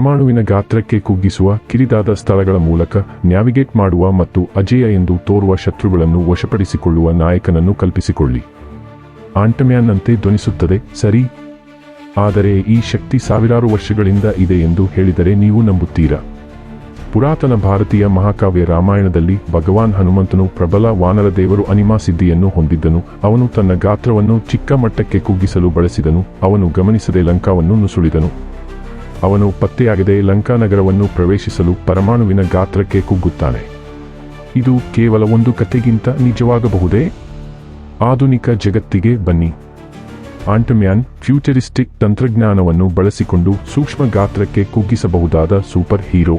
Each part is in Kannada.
ಪರಮಾಣುವಿನ ಗಾತ್ರಕ್ಕೆ ಕುಗ್ಗಿಸುವ, ಕಿರಿದಾದ ಸ್ಥಳಗಳ ಮೂಲಕ ನ್ಯಾವಿಗೇಟ್ ಮಾಡುವ ಮತ್ತು ಅಜೇಯ ಎಂದು ತೋರುವ ಶತ್ರುಗಳನ್ನು ವಶಪಡಿಸಿಕೊಳ್ಳುವ ನಾಯಕನನ್ನು ಕಲ್ಪಿಸಿಕೊಳ್ಳಿ. ಆಂಟಮ್ಯಾನ್ನಂತೆ ಧ್ವನಿಸುತ್ತದೆ, ಸರಿ. ಆದರೆ ಈ ಶಕ್ತಿ ಸಾವಿರಾರು ವರ್ಷಗಳಿಂದ ಇದೆ ಎಂದು ಹೇಳಿದರೆ ನೀವು ನಂಬುತ್ತೀರಾ? ಪುರಾತನ ಭಾರತೀಯ ಮಹಾಕಾವ್ಯ ರಾಮಾಯಣದಲ್ಲಿ ಭಗವಾನ್ ಹನುಮಂತನು ಪ್ರಬಲ ವಾನರ ದೇವರು ಅನಿಮಾ ಸಿದ್ಧಿಯನ್ನು ಹೊಂದಿದ್ದನು. ಅವನು ತನ್ನ ಗಾತ್ರವನ್ನು ಚಿಕ್ಕ ಮಟ್ಟಕ್ಕೆ ಕುಗ್ಗಿಸಲು ಬಳಸಿದನು. ಅವನು ಗಮನಿಸದೆ ಲಂಕಾವನ್ನು ನುಸುಳಿದನು. ಅವನು ಪತ್ತೆಯಾಗದೆ ಲಂಕಾ ನಗರವನ್ನು ಪ್ರವೇಶಿಸಲು ಪರಮಾಣುವಿನ ಗಾತ್ರಕ್ಕೆ ಕುಗ್ಗುತ್ತಾನೆ ಇದು ಕೇವಲ ಒಂದು ಕಥೆಗಿಂತ ನಿಜವಾಗಬಹುದೇ? ಆಧುನಿಕ ಜಗತ್ತಿಗೆ ಬನ್ನಿ. ಆಂಟಮ್ಯಾನ್ ಫ್ಯೂಚರಿಸ್ಟಿಕ್ ತಂತ್ರಜ್ಞಾನವನ್ನು ಬಳಸಿಕೊಂಡು ಸೂಕ್ಷ್ಮ ಗಾತ್ರಕ್ಕೆ ಕುಗ್ಗಿಸಬಹುದಾದ ಸೂಪರ್ ಹೀರೋ.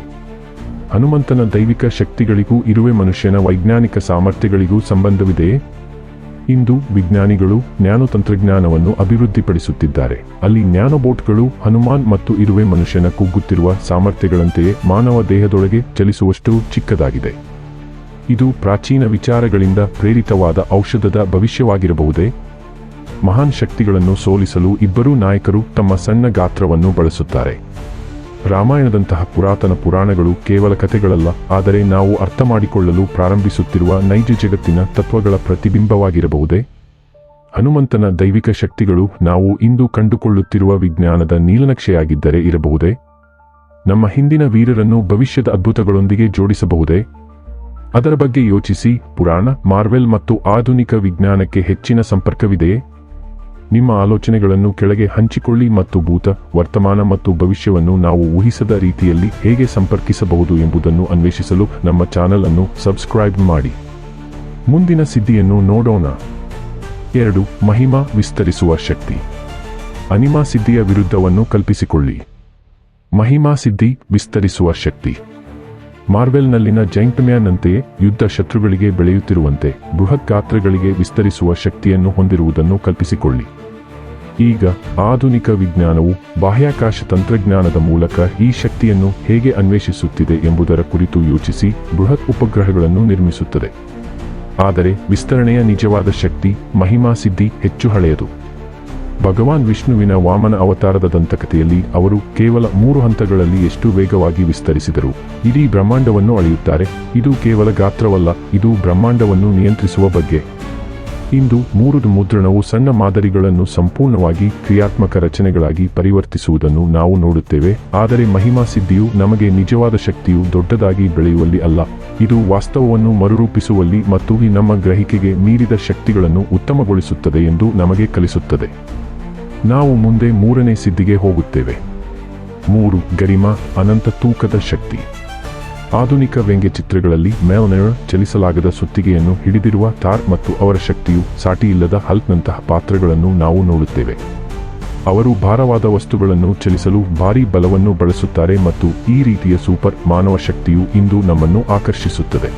ಹನುಮಂತನ ದೈವಿಕ ಶಕ್ತಿಗಳಿಗೂ ಇರುವೆ ಮನುಷ್ಯನ ವೈಜ್ಞಾನಿಕ ಸಾಮರ್ಥ್ಯಗಳಿಗೂ ಸಂಬಂಧವಿದೆಯೇ? ಇಂದು ವಿಜ್ಞಾನಿಗಳು ನ್ಯಾನೋ ತಂತ್ರಜ್ಞಾನವನ್ನು ಅಭಿವೃದ್ಧಿಪಡಿಸುತ್ತಿದ್ದಾರೆ. ಅಲ್ಲಿ ನ್ಯಾನೋಬೋಟ್ಗಳು ಹನುಮಾನ್ ಮತ್ತು ಇರುವೆ ಮನುಷ್ಯನ ಕುಗ್ಗುತ್ತಿರುವ ಸಾಮರ್ಥ್ಯಗಳಂತೆಯೇ ಮಾನವ ದೇಹದೊಳಗೆ ಚಲಿಸುವಷ್ಟು ಚಿಕ್ಕದಾಗಿದೆ. ಇದು ಪ್ರಾಚೀನ ವಿಚಾರಗಳಿಂದ ಪ್ರೇರಿತವಾದ ಔಷಧದ ಭವಿಷ್ಯವಾಗಿರಬಹುದೇ? ಮಹಾನ್ ಶಕ್ತಿಗಳನ್ನು ಸೋಲಿಸಲು ಇಬ್ಬರೂ ನಾಯಕರು ತಮ್ಮ ಸಣ್ಣ ಗಾತ್ರವನ್ನು ಬಳಸುತ್ತಾರೆ. ರಾಮಾಯಣದಂತಹ ಪುರಾತನ ಪುರಾಣಗಳು ಕೇವಲ ಕಥೆಗಳಲ್ಲ, ಆದರೆ ನಾವು ಅರ್ಥ ಮಾಡಿಕೊಳ್ಳಲು ಪ್ರಾರಂಭಿಸುತ್ತಿರುವ ನೈಜ ಜಗತ್ತಿನ ತತ್ವಗಳ ಪ್ರತಿಬಿಂಬವಾಗಿರಬಹುದೇ? ಹನುಮಂತನ ದೈವಿಕ ಶಕ್ತಿಗಳು ನಾವು ಇಂದು ಕಂಡುಕೊಳ್ಳುತ್ತಿರುವ ವಿಜ್ಞಾನದ ನೀಲನಕ್ಷೆಯಾಗಿದ್ದರೆ ಇರಬಹುದೇ? ನಮ್ಮ ಹಿಂದಿನ ವೀರರನ್ನು ಭವಿಷ್ಯದ ಅದ್ಭುತಗಳೊಂದಿಗೆ ಜೋಡಿಸಬಹುದೇ? ಅದರ ಬಗ್ಗೆ ಯೋಚಿಸಿ, ಪುರಾಣ, ಮಾರ್ವೆಲ್ ಮತ್ತು ಆಧುನಿಕ ವಿಜ್ಞಾನಕ್ಕೆ ಹೆಚ್ಚಿನ ಸಂಪರ್ಕವಿದೆಯೇ? ನಿಮ್ಮ ಆಲೋಚನೆಗಳನ್ನು ಕೆಳಗೆ ಹಂಚಿಕೊಳ್ಳಿ ಮತ್ತು ಭೂತ, ವರ್ತಮಾನ ಮತ್ತು ಭವಿಷ್ಯವನ್ನು ನಾವು ಊಹಿಸದ ರೀತಿಯಲ್ಲಿ ಹೇಗೆ ಸಂಪರ್ಕಿಸಬಹುದು ಎಂಬುದನ್ನು ಅನ್ವೇಷಿಸಲು ನಮ್ಮ ಚಾನಲ್ ಅನ್ನು ಸಬ್ಸ್ಕ್ರೈಬ್ ಮಾಡಿ. ಮುಂದಿನ ಸಿದ್ಧಿಯನ್ನು ನೋಡೋಣ. ಎರಡು, ಮಹಿಮಾ ವಿಸ್ತರಿಸುವ ಶಕ್ತಿ. ಅನಿಮಾ ಸಿದ್ಧಿಯ ವಿರುದ್ಧವನ್ನು ಕಲ್ಪಿಸಿಕೊಳ್ಳಿ. ಮಹಿಮಾ ಸಿದ್ಧಿ ವಿಸ್ತರಿಸುವ ಶಕ್ತಿ. ಮಾರ್ವೆಲ್ನಲ್ಲಿನ ಜೈಂಟ್ ಮ್ಯಾನ್ನಂತೆಯೇ ಯುದ್ಧ ಶತ್ರುಗಳಿಗೆ ಬೆಳೆಯುತ್ತಿರುವಂತೆ ಬೃಹತ್ ಗಾತ್ರಗಳಿಗೆ ವಿಸ್ತರಿಸುವ ಶಕ್ತಿಯನ್ನು ಹೊಂದಿರುವುದನ್ನು ಕಲ್ಪಿಸಿಕೊಳ್ಳಿ. ಈಗ ಆಧುನಿಕ ವಿಜ್ಞಾನವು ಬಾಹ್ಯಾಕಾಶ ತಂತ್ರಜ್ಞಾನದ ಮೂಲಕ ಈ ಶಕ್ತಿಯನ್ನು ಹೇಗೆ ಅನ್ವೇಷಿಸುತ್ತಿದೆ ಎಂಬುದರ ಕುರಿತು ಯೋಚಿಸಿ ಬೃಹತ್ ಉಪಗ್ರಹಗಳನ್ನು ನಿರ್ಮಿಸುತ್ತದೆ. ಆದರೆ ವಿಸ್ತರಣೆಯ ನಿಜವಾದ ಶಕ್ತಿ ಮಹಿಮಾ ಸಿದ್ಧಿ ಹೆಚ್ಚು ಹಳೆಯದು. ಭಗವಾನ್ ವಿಷ್ಣುವಿನ ವಾಮನ ಅವತಾರದ ದಂತಕಥೆಯಲ್ಲಿ ಅವರು ಕೇವಲ ಮೂರು ಹಂತಗಳಲ್ಲಿ ಎಷ್ಟು ವೇಗವಾಗಿ ವಿಸ್ತರಿಸಿದರು. ಇಡೀ ಬ್ರಹ್ಮಾಂಡವನ್ನು ಅಳೆಯುತ್ತಾರೆ. ಇದು ಕೇವಲ ಗಾತ್ರವಲ್ಲ, ಇದು ಬ್ರಹ್ಮಾಂಡವನ್ನು ನಿಯಂತ್ರಿಸುವ ಬಗ್ಗೆ. ಇಂದು ಮೂರು ಮುದ್ರಣವು ಸಣ್ಣ ಮಾದರಿಗಳನ್ನು ಸಂಪೂರ್ಣವಾಗಿ ಕ್ರಿಯಾತ್ಮಕ ರಚನೆಗಳಾಗಿ ಪರಿವರ್ತಿಸುವುದನ್ನು ನಾವು ನೋಡುತ್ತೇವೆ. ಆದರೆ ಮಹಿಮಾ ಸಿದ್ಧಿಯು ನಮಗೆ ನಿಜವಾದ ಶಕ್ತಿಯು ದೊಡ್ಡದಾಗಿ ಬೆಳೆಯುವಲ್ಲಿ ಅಲ್ಲ. ಇದು ವಾಸ್ತವವನ್ನು ಮರುರೂಪಿಸುವಲ್ಲಿ ಮತ್ತು ನಮ್ಮ ಗ್ರಹಿಕೆಗೆ ಮೀರಿದ ಶಕ್ತಿಗಳನ್ನು ಉತ್ತಮಗೊಳಿಸುತ್ತದೆ ಎಂದು ನಮಗೆ ಕಲಿಸುತ್ತದೆ. ನಾವು ಮುಂದೆ ಮೂರನೇ ಸಿದ್ಧಿಗೆ ಹೋಗುತ್ತೇವೆ. ಮೂರು, ಗರಿಮ, ಅನಂತ ತೂಕದ ಶಕ್ತಿ. ಆಧುನಿಕ ವ್ಯಂಗ್ಯಚಿತ್ರಗಳಲ್ಲಿ ಮೇಲ್ನರ್ ಚಲಿಸಲಾಗದ ಸುತ್ತಿಗೆಯನ್ನು ಹಿಡಿದಿರುವ ಥಾರ್ ಮತ್ತು ಅವರ ಶಕ್ತಿಯು ಸಾಟಿಯಿಲ್ಲದ ಹಲ್ಕ್ನಂತಹ ಪಾತ್ರಗಳನ್ನು ನಾವು ನೋಡುತ್ತೇವೆ. ಅವರು ಭಾರವಾದ ವಸ್ತುಗಳನ್ನು ಚಲಿಸಲು ಭಾರೀ ಬಲವನ್ನು ಬಳಸುತ್ತಾರೆ ಮತ್ತು ಈ ರೀತಿಯ ಸೂಪರ್ ಮಾನವ ಶಕ್ತಿಯು ಇಂದು ನಮ್ಮನ್ನು ಆಕರ್ಷಿಸುತ್ತದೆ.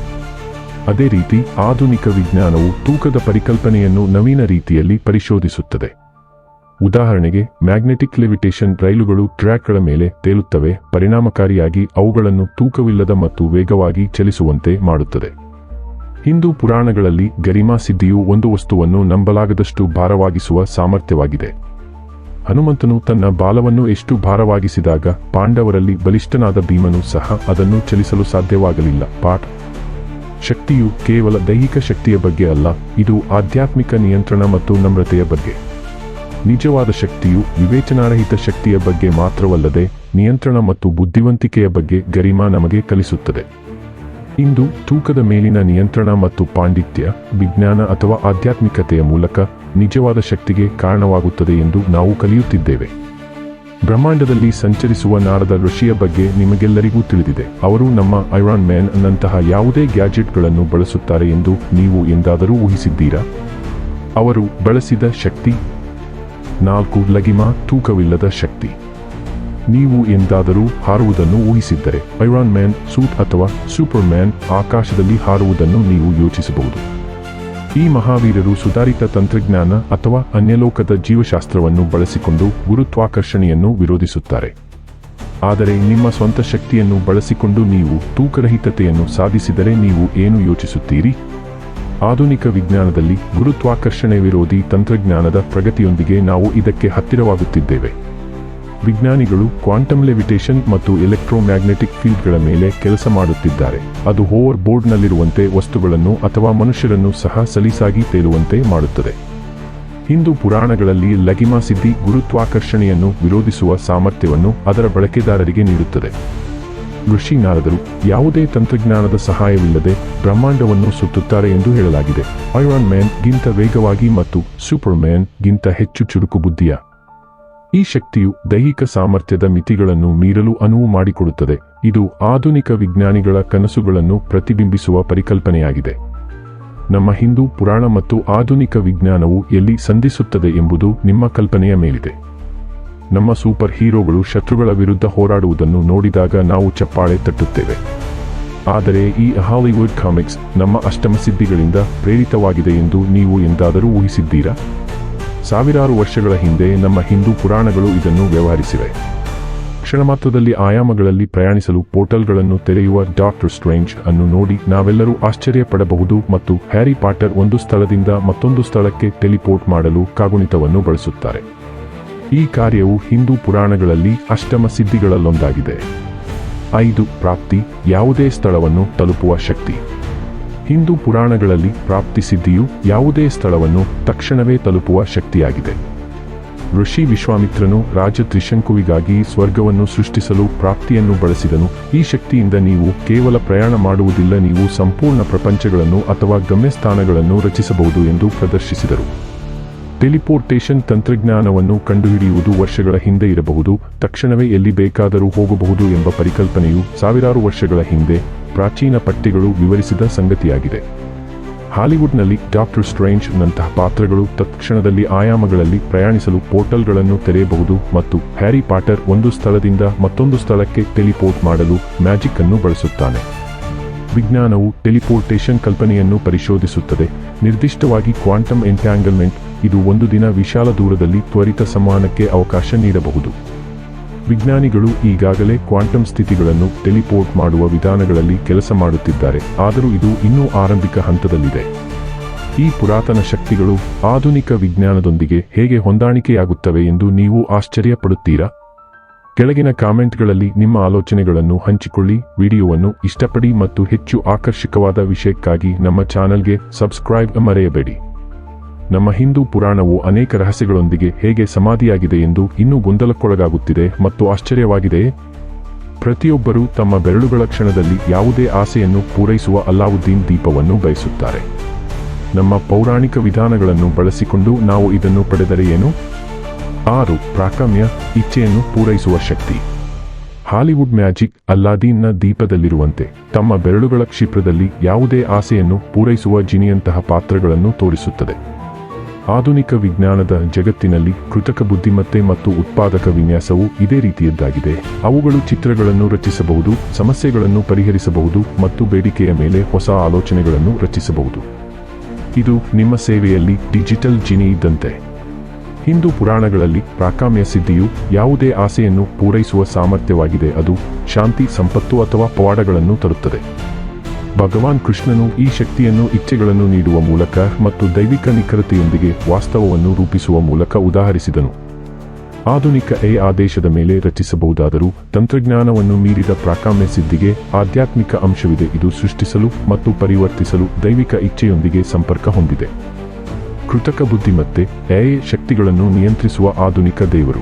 ಅದೇ ರೀತಿ, ಆಧುನಿಕ ವಿಜ್ಞಾನವು ತೂಕದ ಪರಿಕಲ್ಪನೆಯನ್ನು ನವೀನ ರೀತಿಯಲ್ಲಿ ಪರಿಶೋಧಿಸುತ್ತದೆ. ಉದಾಹರಣೆಗೆ, ಮ್ಯಾಗ್ನೆಟಿಕ್ ಲೆವಿಟೇಷನ್ ರೈಲುಗಳು ಟ್ರ್ಯಾಕ್ಗಳ ಮೇಲೆ ತೇಲುತ್ತವೆ, ಪರಿಣಾಮಕಾರಿಯಾಗಿ ಅವುಗಳನ್ನು ತೂಕವಿಲ್ಲದ ಮತ್ತು ವೇಗವಾಗಿ ಚಲಿಸುವಂತೆ ಮಾಡುತ್ತದೆ. ಹಿಂದೂ ಪುರಾಣಗಳಲ್ಲಿ ಗರಿಮಾ ಸಿದ್ಧಿಯು ಒಂದು ವಸ್ತುವನ್ನು ನಂಬಲಾಗದಷ್ಟು ಭಾರವಾಗಿಸುವ ಸಾಮರ್ಥ್ಯವಾಗಿದೆ. ಹನುಮಂತನು ತನ್ನ ಬಾಲವನ್ನು ಎಷ್ಟು ಭಾರವಾಗಿಸಿದಾಗ ಪಾಂಡವರಲ್ಲಿ ಬಲಿಷ್ಠನಾದ ಭೀಮನು ಸಹ ಅದನ್ನು ಚಲಿಸಲು ಸಾಧ್ಯವಾಗಲಿಲ್ಲ. ಪಾಠ. ಶಕ್ತಿಯು ಕೇವಲ ದೈಹಿಕ ಶಕ್ತಿಯ ಬಗ್ಗೆ ಅಲ್ಲ, ಇದು ಆಧ್ಯಾತ್ಮಿಕ ನಿಯಂತ್ರಣ ಮತ್ತು ನಮ್ರತೆಯ ಬಗ್ಗೆ. ನಿಜವಾದ ಶಕ್ತಿಯು ವಿವೇಚನಾರಹಿತ ಶಕ್ತಿಯ ಬಗ್ಗೆ ಮಾತ್ರವಲ್ಲದೆ ನಿಯಂತ್ರಣ ಮತ್ತು ಬುದ್ಧಿವಂತಿಕೆಯ ಬಗ್ಗೆ ಗರಿಮಾ ನಮಗೆ ಕಲಿಸುತ್ತದೆ. ಇಂದು ತೂಕದ ಮೇಲಿನ ನಿಯಂತ್ರಣ ಮತ್ತು ಪಾಂಡಿತ್ಯ, ವಿಜ್ಞಾನ ಅಥವಾ ಆಧ್ಯಾತ್ಮಿಕತೆಯ ಮೂಲಕ ನಿಜವಾದ ಶಕ್ತಿಗೆ ಕಾರಣವಾಗುತ್ತದೆ ಎಂದು ನಾವು ಕಲಿಯುತ್ತಿದ್ದೇವೆ. ಬ್ರಹ್ಮಾಂಡದಲ್ಲಿ ಸಂಚರಿಸುವ ನಾರದ ಋಷಿಯ ಬಗ್ಗೆ ನಿಮಗೆಲ್ಲರಿಗೂ ತಿಳಿದಿದೆ. ಅವರು ನಮ್ಮ ಐರಾನ್ ಮ್ಯಾನ್ ನಂತಹ ಯಾವುದೇ ಗ್ಯಾಜೆಟ್ಗಳನ್ನು ಬಳಸುತ್ತಾರೆ ಎಂದು ನೀವು ಎಂದಾದರೂ ಊಹಿಸಿದ್ದೀರಾ? ಅವರು ಬಳಸಿದ ಶಕ್ತಿ ನಾಲ್ಕು ಲಗಿಮ ತೂಕವಿಲ್ಲದ ಶಕ್ತಿ. ನೀವು ಎಂದಾದರೂ ಹಾರುವುದನ್ನು ಊಹಿಸಿದ್ದರೆ, ಐರಾನ್ ಮ್ಯಾನ್ ಸೂಟ್ ಅಥವಾ ಸೂಪರ್ ಮ್ಯಾನ್ ಆಕಾಶದಲ್ಲಿ ಹಾರುವುದನ್ನು ನೀವು ಯೋಚಿಸಬಹುದು. ಈ ಮಹಾವೀರರು ಸುಧಾರಿತ ತಂತ್ರಜ್ಞಾನ ಅಥವಾ ಅನ್ಯಲೋಕದ ಜೀವಶಾಸ್ತ್ರವನ್ನು ಬಳಸಿಕೊಂಡು ಗುರುತ್ವಾಕರ್ಷಣೆಯನ್ನು ವಿರೋಧಿಸುತ್ತಾರೆ. ಆದರೆ ನಿಮ್ಮ ಸ್ವಂತ ಶಕ್ತಿಯನ್ನು ಬಳಸಿಕೊಂಡು ನೀವು ತೂಕರಹಿತತೆಯನ್ನು ಸಾಧಿಸಿದರೆ ನೀವು ಏನು ಯೋಚಿಸುತ್ತೀರಿ? ಆಧುನಿಕ ವಿಜ್ಞಾನದಲ್ಲಿ ಗುರುತ್ವಾಕರ್ಷಣೆ ವಿರೋಧಿ ತಂತ್ರಜ್ಞಾನದ ಪ್ರಗತಿಯೊಂದಿಗೆ ನಾವು ಇದಕ್ಕೆ ಹತ್ತಿರವಾಗುತ್ತಿದ್ದೇವೆ. ವಿಜ್ಞಾನಿಗಳು ಕ್ವಾಂಟಮ್ ಲೆವಿಟೇಷನ್ ಮತ್ತು ಎಲೆಕ್ಟ್ರೋಮ್ಯಾಗ್ನೆಟಿಕ್ ಫೀಲ್ಡ್ಗಳ ಮೇಲೆ ಕೆಲಸ ಮಾಡುತ್ತಿದ್ದಾರೆ. ಅದು ಹೋವರ್ ಬೋರ್ಡ್ನಲ್ಲಿರುವಂತೆ ವಸ್ತುಗಳನ್ನು ಅಥವಾ ಮನುಷ್ಯರನ್ನು ಸಹ ಸಲೀಸಾಗಿ ತೇಲುವಂತೆ ಮಾಡುತ್ತದೆ. ಹಿಂದೂ ಪುರಾಣಗಳಲ್ಲಿ ಲಗಿಮಾ ಸಿದ್ಧಿ ಗುರುತ್ವಾಕರ್ಷಣೆಯನ್ನು ವಿರೋಧಿಸುವ ಸಾಮರ್ಥ್ಯವನ್ನು ಅದರ ಬಳಕೆದಾರರಿಗೆ ನೀಡುತ್ತದೆ. ಋಷಿ ನಾರದರು ಯಾವುದೇ ತಂತ್ರಜ್ಞಾನದ ಸಹಾಯವಿಲ್ಲದೆ ಬ್ರಹ್ಮಾಂಡವನ್ನು ಸುತ್ತುತ್ತಾರೆ ಎಂದು ಹೇಳಲಾಗಿದೆ. ಐರಾನ್ ಮ್ಯಾನ್ ಗಿಂತ ವೇಗವಾಗಿ ಮತ್ತು ಸೂಪರ್ ಮ್ಯಾನ್ ಗಿಂತ ಹೆಚ್ಚು ಚುರುಕು ಬುದ್ಧಿಯ. ಈ ಶಕ್ತಿಯು ದೈಹಿಕ ಸಾಮರ್ಥ್ಯದ ಮಿತಿಗಳನ್ನು ಮೀರಲು ಅನುವು ಮಾಡಿಕೊಡುತ್ತದೆ. ಇದು ಆಧುನಿಕ ವಿಜ್ಞಾನಿಗಳ ಕನಸುಗಳನ್ನು ಪ್ರತಿಬಿಂಬಿಸುವ ಪರಿಕಲ್ಪನೆಯಾಗಿದೆ. ನಮ್ಮ ಹಿಂದೂ ಪುರಾಣ ಮತ್ತು ಆಧುನಿಕ ವಿಜ್ಞಾನವು ಎಲ್ಲಿ ಸಂಧಿಸುತ್ತದೆ ಎಂಬುದು ನಿಮ್ಮ ಕಲ್ಪನೆಯ ಮೇಲಿದೆ. ನಮ್ಮ ಸೂಪರ್ ಹೀರೋಗಳು ಶತ್ರುಗಳ ವಿರುದ್ಧ ಹೋರಾಡುವುದನ್ನು ನೋಡಿದಾಗ ನಾವು ಚಪ್ಪಾಳೆ ತಟ್ಟುತ್ತೇವೆ. ಆದರೆ ಈ ಹಾಲಿವುಡ್ ಕಾಮಿಕ್ಸ್ ನಮ್ಮ ಅಷ್ಟಮ ಸಿದ್ಧಿಗಳಿಂದ ಪ್ರೇರಿತವಾಗಿದೆ ಎಂದು ನೀವು ಎಂದಾದರೂ ಊಹಿಸಿದ್ದೀರಾ? ಸಾವಿರಾರು ವರ್ಷಗಳ ಹಿಂದೆ ನಮ್ಮ ಹಿಂದೂ ಪುರಾಣಗಳು ಇದನ್ನು ವ್ಯವಹರಿಸಿವೆ. ಕ್ಷಣಮಾತ್ರದಲ್ಲಿ ಆಯಾಮಗಳಲ್ಲಿ ಪ್ರಯಾಣಿಸಲು ಪೋರ್ಟಲ್ಗಳನ್ನು ತೆರೆಯುವ ಡಾಕ್ಟರ್ ಸ್ಟ್ರೇಂಜ್ ಅನ್ನು ನೋಡಿ ನಾವೆಲ್ಲರೂ ಆಶ್ಚರ್ಯ ಪಡಬಹುದು ಮತ್ತು ಹ್ಯಾರಿ ಪಾಟರ್ ಒಂದು ಸ್ಥಳದಿಂದ ಮತ್ತೊಂದು ಸ್ಥಳಕ್ಕೆ ಟೆಲಿಪೋರ್ಟ್ ಮಾಡಲು ಕಾಗುಣಿತವನ್ನು ಬಳಸುತ್ತಾರೆ. ಈ ಕಾರ್ಯವು ಹಿಂದೂ ಪುರಾಣಗಳಲ್ಲಿ ಅಷ್ಟಮ ಸಿದ್ಧಿಗಳಲ್ಲೊಂದಾಗಿದೆ. ಐದು, ಪ್ರಾಪ್ತಿ, ಯಾವುದೇ ಸ್ಥಳವನ್ನು ತಲುಪುವ ಶಕ್ತಿ. ಹಿಂದೂ ಪುರಾಣಗಳಲ್ಲಿ ಪ್ರಾಪ್ತಿ ಸಿದ್ಧಿಯು ಯಾವುದೇ ಸ್ಥಳವನ್ನು ತಕ್ಷಣವೇ ತಲುಪುವ ಶಕ್ತಿಯಾಗಿದೆ. ಋಷಿ ವಿಶ್ವಾಮಿತ್ರನು ರಾಜ ತ್ರಿಶಂಕುವಿಗಾಗಿ ಸ್ವರ್ಗವನ್ನು ಸೃಷ್ಟಿಸಲು ಪ್ರಾಪ್ತಿಯನ್ನು ಬಳಸಿದನು. ಈ ಶಕ್ತಿಯಿಂದ ನೀವು ಕೇವಲ ಪ್ರಯಾಣ ಮಾಡುವುದಿಲ್ಲ, ನೀವು ಸಂಪೂರ್ಣ ಪ್ರಪಂಚಗಳನ್ನು ಅಥವಾ ಗಮ್ಯಸ್ಥಾನಗಳನ್ನು ರಚಿಸಬಹುದು ಎಂದು ಪ್ರದರ್ಶಿಸಿದರು. ಟೆಲಿಪೋರ್ಟೇಷನ್ ತಂತ್ರಜ್ಞಾನವನ್ನು ಕಂಡುಹಿಡಿಯುವುದು ವರ್ಷಗಳ ಹಿಂದೆ ಇರಬಹುದು, ತಕ್ಷಣವೇ ಎಲ್ಲಿ ಬೇಕಾದರೂ ಹೋಗಬಹುದು ಎಂಬ ಪರಿಕಲ್ಪನೆಯು ಸಾವಿರಾರು ವರ್ಷಗಳ ಹಿಂದೆ ಪ್ರಾಚೀನ ಪಟ್ಟಿಗಳು ವಿವರಿಸಿದ ಸಂಗತಿಯಾಗಿದೆ. ಹಾಲಿವುಡ್ನಲ್ಲಿ ಡಾಕ್ಟರ್ ಸ್ಟ್ರೇಂಜ್ ನಂತಹ ಪಾತ್ರಗಳು ತತ್ಕ್ಷಣದಲ್ಲಿ ಆಯಾಮಗಳಲ್ಲಿ ಪ್ರಯಾಣಿಸಲು ಪೋರ್ಟಲ್ಗಳನ್ನು ತೆರೆಯಬಹುದು ಮತ್ತು ಹ್ಯಾರಿ ಪಾಟರ್ ಒಂದು ಸ್ಥಳದಿಂದ ಮತ್ತೊಂದು ಸ್ಥಳಕ್ಕೆ ಟೆಲಿಪೋರ್ಟ್ ಮಾಡಲು ಮ್ಯಾಜಿಕ್ ಅನ್ನು ಬಳಸುತ್ತಾನೆ. ವಿಜ್ಞಾನವು ಟೆಲಿಪೋರ್ಟೇಷನ್ ಕಲ್ಪನೆಯನ್ನು ಪರಿಶೋಧಿಸುತ್ತದೆ. ನಿರ್ದಿಷ್ಟವಾಗಿ ಕ್ವಾಂಟಮ್ ಎಂಟ್ಯಾಂಗಲ್ಮೆಂಟ್ ಇದು ಒಂದು ದಿನ ವಿಶಾಲ ದೂರದಲ್ಲಿ ತ್ವರಿತ ಸಂವಹನಕ್ಕೆ ಅವಕಾಶ ನೀಡಬಹುದು. ವಿಜ್ಞಾನಿಗಳು ಈಗಾಗಲೇ ಕ್ವಾಂಟಮ್ ಸ್ಥಿತಿಗಳನ್ನು ಟೆಲಿಪೋರ್ಟ್ ಮಾಡುವ ವಿಧಾನಗಳಲ್ಲಿ ಕೆಲಸ ಮಾಡುತ್ತಿದ್ದಾರೆ, ಆದರೂ ಇದು ಇನ್ನೂ ಆರಂಭಿಕ ಹಂತದಲ್ಲಿದೆ. ಈ ಪುರಾತನ ಶಕ್ತಿಗಳು ಆಧುನಿಕ ವಿಜ್ಞಾನದೊಂದಿಗೆ ಹೇಗೆ ಹೊಂದಾಣಿಕೆಯಾಗುತ್ತವೆ ಎಂದು ನೀವು ಆಶ್ಚರ್ಯಪಡುತ್ತೀರಾ? ಕೆಳಗಿನ ಕಾಮೆಂಟ್ಗಳಲ್ಲಿ ನಿಮ್ಮ ಆಲೋಚನೆಗಳನ್ನು ಹಂಚಿಕೊಳ್ಳಿ, ವಿಡಿಯೋವನ್ನು ಇಷ್ಟಪಡಿ ಮತ್ತು ಹೆಚ್ಚು ಆಕರ್ಷಕವಾದ ವಿಷಯಕ್ಕಾಗಿ ನಮ್ಮ ಚಾನೆಲ್ಗೆ ಸಬ್ಸ್ಕ್ರೈಬ್ ಮರೆಯಬೇಡಿ. ನಮ್ಮ ಹಿಂದೂ ಪುರಾಣವು ಅನೇಕ ರಹಸ್ಯಗಳೊಂದಿಗೆ ಹೇಗೆ ಸಮಾಧಿಯಾಗಿದೆ ಎಂದು ಇನ್ನೂ ಗೊಂದಲಕ್ಕೊಳಗಾಗುತ್ತಿದೆ ಮತ್ತು ಆಶ್ಚರ್ಯವಾಗಿದೆ. ಪ್ರತಿಯೊಬ್ಬರೂ ತಮ್ಮ ಬೆರಳುಗಳ ಕ್ಷಣದಲ್ಲಿ ಯಾವುದೇ ಆಸೆಯನ್ನು ಪೂರೈಸುವ ಅಲ್ಲಾವುದ್ದೀನ್ ದೀಪವನ್ನು ಬಯಸುತ್ತಾರೆ. ನಮ್ಮ ಪೌರಾಣಿಕ ವಿಧಾನಗಳನ್ನು ಬಳಸಿಕೊಂಡು ನಾವು ಇದನ್ನು ಪಡೆದರೆ ಏನು? ಆರು, ಪ್ರಾಕಮ್ಯ, ಇಚ್ಛೆಯನ್ನು ಪೂರೈಸುವ ಶಕ್ತಿ. ಹಾಲಿವುಡ್ ಮ್ಯಾಜಿಕ್ ಅಲ್ಲಾದೀನ್ನ ದೀಪದಲ್ಲಿರುವಂತೆ ತಮ್ಮ ಬೆರಳುಗಳ ಕ್ಷಿಪ್ರದಲ್ಲಿ ಯಾವುದೇ ಆಸೆಯನ್ನು ಪೂರೈಸುವ ಜಿನಿಯಂತಹ ಪಾತ್ರಗಳನ್ನು ತೋರಿಸುತ್ತದೆ. ಆಧುನಿಕ ವಿಜ್ಞಾನದ ಜಗತ್ತಿನಲ್ಲಿ ಕೃತಕ ಬುದ್ಧಿಮತ್ತೆ ಮತ್ತು ಉತ್ಪಾದಕ ವಿನ್ಯಾಸವು ಇದೇ ರೀತಿಯದ್ದಾಗಿದೆ. ಅವುಗಳು ಚಿತ್ರಗಳನ್ನು ರಚಿಸಬಹುದು, ಸಮಸ್ಯೆಗಳನ್ನು ಪರಿಹರಿಸಬಹುದು ಮತ್ತು ಬೇಡಿಕೆಯ ಮೇಲೆ ಹೊಸ ಆಲೋಚನೆಗಳನ್ನು ರಚಿಸಬಹುದು. ಇದು ನಿಮ್ಮ ಸೇವೆಯಲ್ಲಿ ಡಿಜಿಟಲ್ ಜಿನಿ ಇದ್ದಂತೆ. ಹಿಂದೂ ಪುರಾಣಗಳಲ್ಲಿ ಪ್ರಾಕಾಮ್ಯ ಸಿದ್ಧಿಯು ಯಾವುದೇ ಆಸೆಯನ್ನು ಪೂರೈಸುವ ಸಾಮರ್ಥ್ಯವಾಗಿದೆ, ಅದು ಶಾಂತಿ, ಸಂಪತ್ತು ಅಥವಾ ಪವಾಡಗಳನ್ನು ತರುತ್ತದೆ. ಭಗವಾನ್ ಕೃಷ್ಣನು ಈ ಶಕ್ತಿಯನ್ನು ಇಚ್ಛೆಗಳನ್ನು ನೀಡುವ ಮೂಲಕ ಮತ್ತು ದೈವಿಕ ನಿಖರತೆಯೊಂದಿಗೆ ವಾಸ್ತವವನ್ನು ರೂಪಿಸುವ ಮೂಲಕ ಉದಾಹರಿಸಿದನು. ಆಧುನಿಕ ಎ ಆದೇಶದ ಮೇಲೆ ರಚಿಸಬಹುದಾದರೂ ತಂತ್ರಜ್ಞಾನವನ್ನು ಮೀರಿದ ಪ್ರಾಕಾಮ್ಯ ಸಿದ್ಧಿಗೆ ಆಧ್ಯಾತ್ಮಿಕ ಅಂಶವಿದೆ ಇದು ಸೃಷ್ಟಿಸಲು ಮತ್ತು ಪರಿವರ್ತಿಸಲು ದೈವಿಕ ಇಚ್ಛೆಯೊಂದಿಗೆ ಸಂಪರ್ಕ ಹೊಂದಿದೆ. ಕೃತಕ ಬುದ್ಧಿಮತ್ತೆ ಎ ಶಕ್ತಿಗಳನ್ನು ನಿಯಂತ್ರಿಸುವ ಆಧುನಿಕ ದೇವರು.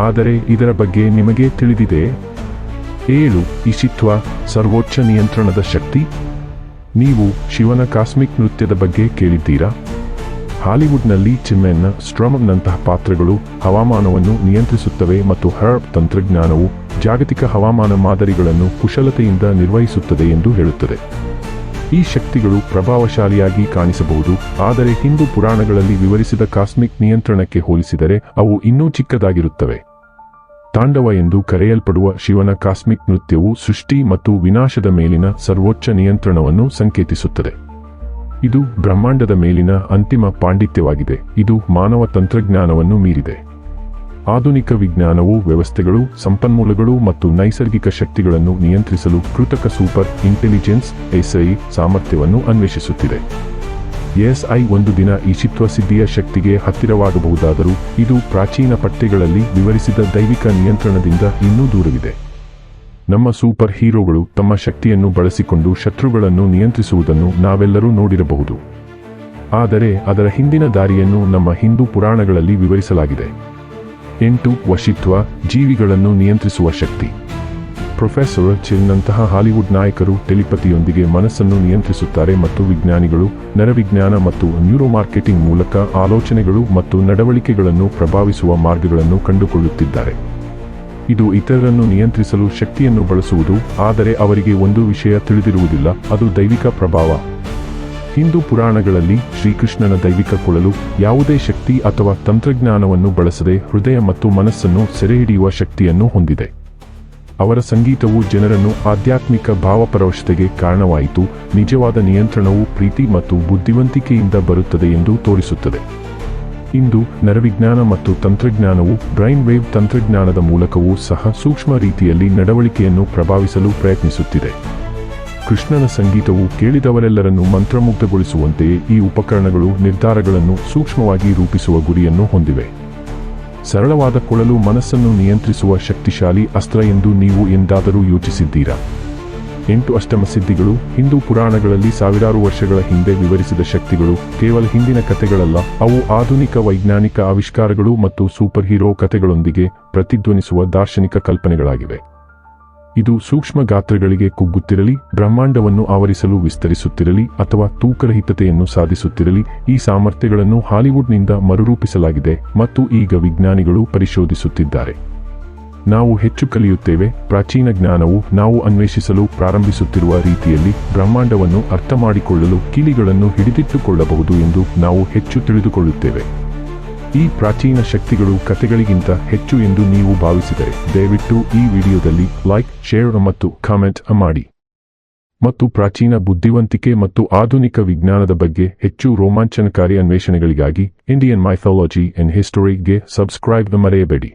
ಆದರೆ ಇದರ ಬಗ್ಗೆ ನಿಮಗೆ ತಿಳಿದಿದೆ ಏಳು ಇಶಿತ್ವ ಸರ್ವೋಚ್ಚ ನಿಯಂತ್ರಣದ ಶಕ್ತಿ? ನೀವು ಶಿವನ ಕಾಸ್ಮಿಕ್ ನೃತ್ಯದ ಬಗ್ಗೆ ಕೇಳಿದ್ದೀರಾ? ಹಾಲಿವುಡ್ನಲ್ಲಿ ಚಿಮ್ಮೆನ್ನ ಸ್ಟ್ರಮ್ನಂತಹ ಪಾತ್ರಗಳು ಹವಾಮಾನವನ್ನು ನಿಯಂತ್ರಿಸುತ್ತವೆ ಮತ್ತು ಹರ್ಬ್ ತಂತ್ರಜ್ಞಾನವು ಜಾಗತಿಕ ಹವಾಮಾನ ಮಾದರಿಗಳನ್ನು ಕುಶಲತೆಯಿಂದ ನಿರ್ವಹಿಸುತ್ತದೆ ಎಂದು ಹೇಳುತ್ತದೆ. ಈ ಶಕ್ತಿಗಳು ಪ್ರಭಾವಶಾಲಿಯಾಗಿ ಕಾಣಿಸಬಹುದು, ಆದರೆ ಹಿಂದೂ ಪುರಾಣಗಳಲ್ಲಿ ವಿವರಿಸಿದ ಕಾಸ್ಮಿಕ್ ನಿಯಂತ್ರಣಕ್ಕೆ ಹೋಲಿಸಿದರೆ ಅವು ಇನ್ನೂ ಚಿಕ್ಕದಾಗಿರುತ್ತವೆ. ತಾಂಡವ ಎಂದು ಕರೆಯಲ್ಪಡುವ ಶಿವನ ಕಾಸ್ಮಿಕ್ ನೃತ್ಯವು ಸೃಷ್ಟಿ ಮತ್ತು ವಿನಾಶದ ಮೇಲಿನ ಸರ್ವೋಚ್ಚ ನಿಯಂತ್ರಣವನ್ನು ಸಂಕೇತಿಸುತ್ತದೆ. ಇದು ಬ್ರಹ್ಮಾಂಡದ ಮೇಲಿನ ಅಂತಿಮ ಪಾಂಡಿತ್ಯವಾಗಿದೆ. ಇದು ಮಾನವ ತಂತ್ರಜ್ಞಾನವನ್ನು ಮೀರಿದೆ. ಆಧುನಿಕ ವಿಜ್ಞಾನವು ವ್ಯವಸ್ಥೆಗಳು, ಸಂಪನ್ಮೂಲಗಳು ಮತ್ತು ನೈಸರ್ಗಿಕ ಶಕ್ತಿಗಳನ್ನು ನಿಯಂತ್ರಿಸಲು ಕೃತಕ ಸೂಪರ್ ಇಂಟೆಲಿಜೆನ್ಸ್, ಎಸ್ಐ ಸಾಮರ್ಥ್ಯವನ್ನು ಅನ್ವೇಷಿಸುತ್ತಿದೆ. ಎಸ್ಐ ಒಂದು ದಿನ ಈಶಿತ್ವ ಸಿದ್ಧಿಯ ಶಕ್ತಿಗೆ ಹತ್ತಿರವಾಗಬಹುದಾದರೂ ಇದು ಪ್ರಾಚೀನ ಪಠ್ಯಗಳಲ್ಲಿ ವಿವರಿಸಿದ ದೈವಿಕ ನಿಯಂತ್ರಣದಿಂದ ಇನ್ನೂ ದೂರವಿದೆ. ನಮ್ಮ ಸೂಪರ್ ಹೀರೋಗಳು ತಮ್ಮ ಶಕ್ತಿಯನ್ನು ಬಳಸಿಕೊಂಡು ಶತ್ರುಗಳನ್ನು ನಿಯಂತ್ರಿಸುವುದನ್ನು ನಾವೆಲ್ಲರೂ ನೋಡಿರಬಹುದು. ಆದರೆ ಅದರ ಹಿಂದಿನ ದಾರಿಯನ್ನು ನಮ್ಮ ಹಿಂದೂ ಪುರಾಣಗಳಲ್ಲಿ ವಿವರಿಸಲಾಗಿದೆ. ಎಂಟು ವಶಿತ್ವ ಜೀವಿಗಳನ್ನು ನಿಯಂತ್ರಿಸುವ ಶಕ್ತಿ. ಪ್ರೊಫೆಸರ್ ಚಿಲ್ನಂತಹ ಹಾಲಿವುಡ್ ನಾಯಕರು ಟೆಲಿಪತಿಯೊಂದಿಗೆ ಮನಸ್ಸನ್ನು ನಿಯಂತ್ರಿಸುತ್ತಾರೆ ಮತ್ತು ವಿಜ್ಞಾನಿಗಳು, ನರವಿಜ್ಞಾನ ಮತ್ತು ನ್ಯೂರೋ ಮಾರ್ಕೆಟಿಂಗ್ ಮೂಲಕ ಆಲೋಚನೆಗಳು ಮತ್ತು ನಡವಳಿಕೆಗಳನ್ನು ಪ್ರಭಾವಿಸುವ ಮಾರ್ಗಗಳನ್ನು ಕಂಡುಕೊಳ್ಳುತ್ತಿದ್ದಾರೆ. ಇದು ಇತರರನ್ನು ನಿಯಂತ್ರಿಸಲು ಶಕ್ತಿಯನ್ನು ಬಳಸುವುದು, ಆದರೆ ಅವರಿಗೆ ಒಂದು ವಿಷಯ ತಿಳಿದಿರುವುದಿಲ್ಲ, ಅದು ದೈವಿಕ ಪ್ರಭಾವ. ಹಿಂದೂ ಪುರಾಣಗಳಲ್ಲಿ ಶ್ರೀಕೃಷ್ಣನ ದೈವಿಕ ಕೊಳಲು ಯಾವುದೇ ಶಕ್ತಿ ಅಥವಾ ತಂತ್ರಜ್ಞಾನವನ್ನು ಬಳಸದೆ ಹೃದಯ ಮತ್ತು ಮನಸ್ಸನ್ನು ಸೆರೆಹಿಡಿಯುವ ಶಕ್ತಿಯನ್ನು ಹೊಂದಿದೆ. ಅವರ ಸಂಗೀತವು ಜನರನ್ನು ಆಧ್ಯಾತ್ಮಿಕ ಭಾವಪರವಶತೆಗೆ ಕಾರಣವಾಯಿತು. ನಿಜವಾದ ನಿಯಂತ್ರಣವು ಪ್ರೀತಿ ಮತ್ತು ಬುದ್ಧಿವಂತಿಕೆಯಿಂದ ಬರುತ್ತದೆ ಎಂದು ತೋರಿಸುತ್ತದೆ. ಇಂದು ನರವಿಜ್ಞಾನ ಮತ್ತು ತಂತ್ರಜ್ಞಾನವು ಬ್ರೈನ್ ವೇವ್ ತಂತ್ರಜ್ಞಾನದ ಮೂಲಕವೂ ಸಹ ಸೂಕ್ಷ್ಮ ರೀತಿಯಲ್ಲಿ ನಡವಳಿಕೆಯನ್ನು ಪ್ರಭಾವಿಸಲು ಪ್ರಯತ್ನಿಸುತ್ತಿದೆ. ಕೃಷ್ಣನ ಸಂಗೀತವು ಕೇಳಿದವರೆಲ್ಲರನ್ನು ಮಂತ್ರಮುಗ್ಧಗೊಳಿಸುವಂತೆಯೇ ಈ ಉಪಕರಣಗಳು ನಿರ್ಧಾರಗಳನ್ನು ಸೂಕ್ಷ್ಮವಾಗಿ ರೂಪಿಸುವ ಗುರಿಯನ್ನು ಹೊಂದಿವೆ. ಸರಳವಾದ ಕೊಳಲು ಮನಸ್ಸನ್ನು ನಿಯಂತ್ರಿಸುವ ಶಕ್ತಿಶಾಲಿ ಅಸ್ತ್ರ ಎಂದು ನೀವು ಎಂದಾದರೂ ಯೋಚಿಸಿದ್ದೀರಾ? ಎಂಟು ಅಷ್ಟಮ ಸಿದ್ಧಿಗಳು ಹಿಂದೂ ಪುರಾಣಗಳಲ್ಲಿ ಸಾವಿರಾರು ವರ್ಷಗಳ ಹಿಂದೆ ವಿವರಿಸಿದ ಶಕ್ತಿಗಳು, ಕೇವಲ ಹಿಂದಿನ ಕಥೆಗಳಲ್ಲ, ಅವು ಆಧುನಿಕ ವೈಜ್ಞಾನಿಕ ಆವಿಷ್ಕಾರಗಳು ಮತ್ತು ಸೂಪರ್ ಹೀರೋ ಕಥೆಗಳೊಂದಿಗೆ ಪ್ರತಿಧ್ವನಿಸುವ ದಾರ್ಶನಿಕ ಕಲ್ಪನೆಗಳಾಗಿವೆ. ಇದು ಸೂಕ್ಷ್ಮ ಗಾತ್ರಗಳಿಗೆ ಕುಗ್ಗುತ್ತಿರಲಿ, ಬ್ರಹ್ಮಾಂಡವನ್ನು ಆವರಿಸಲು ವಿಸ್ತರಿಸುತ್ತಿರಲಿ ಅಥವಾ ತೂಕರಹಿತತೆಯನ್ನು ಸಾಧಿಸುತ್ತಿರಲಿ, ಈ ಸಾಮರ್ಥ್ಯಗಳನ್ನು ಹಾಲಿವುಡ್ನಿಂದ ಮರುರೂಪಿಸಲಾಗಿದೆ ಮತ್ತು ಈಗ ವಿಜ್ಞಾನಿಗಳು ಪರಿಶೋಧಿಸುತ್ತಿದ್ದಾರೆ. ನಾವು ಹೆಚ್ಚು ಕಲಿಯುತ್ತೇವೆ, ಪ್ರಾಚೀನ ಜ್ಞಾನವು ನಾವು ಅನ್ವೇಷಿಸಲು ಪ್ರಾರಂಭಿಸುತ್ತಿರುವ ರೀತಿಯಲ್ಲಿ ಬ್ರಹ್ಮಾಂಡವನ್ನು ಅರ್ಥಮಾಡಿಕೊಳ್ಳಲು ಕೀಲಿಗಳನ್ನು ಹಿಡಿದಿಟ್ಟುಕೊಳ್ಳಬಹುದು ಎಂದು ನಾವು ಹೆಚ್ಚು ತಿಳಿದುಕೊಳ್ಳುತ್ತೇವೆ. ಈ ಪ್ರಾಚೀನ ಶಕ್ತಿಗಳು ಕಥೆಗಳಿಗಿಂತ ಹೆಚ್ಚು ಎಂದು ನೀವು ಭಾವಿಸಿದರೆ ದಯವಿಟ್ಟು ಈ ವಿಡಿಯೋದಲ್ಲಿ ಲೈಕ್, ಶೇರ್ ಮತ್ತು ಕಾಮೆಂಟ್ ಮಾಡಿ. ಮತ್ತು ಪ್ರಾಚೀನ ಬುದ್ಧಿವಂತಿಕೆ ಮತ್ತು ಆಧುನಿಕ ವಿಜ್ಞಾನದ ಬಗ್ಗೆ ಹೆಚ್ಚು ರೋಮಾಂಚನಕಾರಿ ಅನ್ವೇಷಣೆಗಳಿಗಾಗಿ ಇಂಡಿಯನ್ ಮೈಥಾಲಜಿ ಅಂಡ್ ಹಿಸ್ಟೊರಿಗೆ ಸಬ್ಸ್ಕ್ರೈಬ್ ಮರೆಯಬೇಡಿ.